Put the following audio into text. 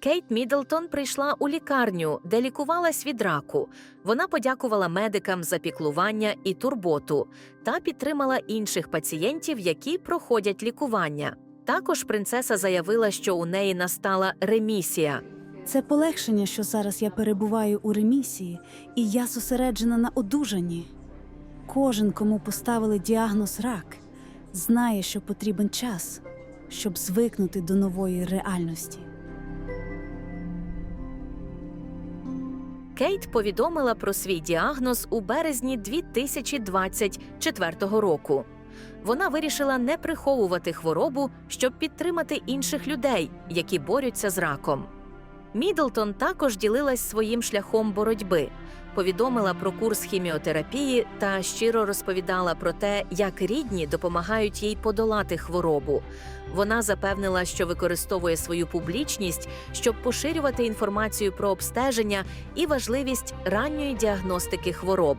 Кейт Міддлтон прийшла у лікарню, де лікувалась від раку. Вона подякувала медикам за піклування і турботу та підтримала інших пацієнтів, які проходять лікування. Також принцеса заявила, що у неї настала ремісія. Це полегшення, що зараз я перебуваю у ремісії, і я зосереджена на одужанні. Кожен, кому поставили діагноз рак, знає, що потрібен час, щоб звикнути до нової реальності. Кейт повідомила про свій діагноз у березні 2024 року. Вона вирішила не приховувати хворобу, щоб підтримати інших людей, які борються з раком. Мідлтон також ділилась своїм шляхом боротьби, повідомила про курс хіміотерапії та щиро розповідала про те, як рідні допомагають їй подолати хворобу. Вона запевнила, що використовує свою публічність, щоб поширювати інформацію про обстеження і важливість ранньої діагностики хвороб.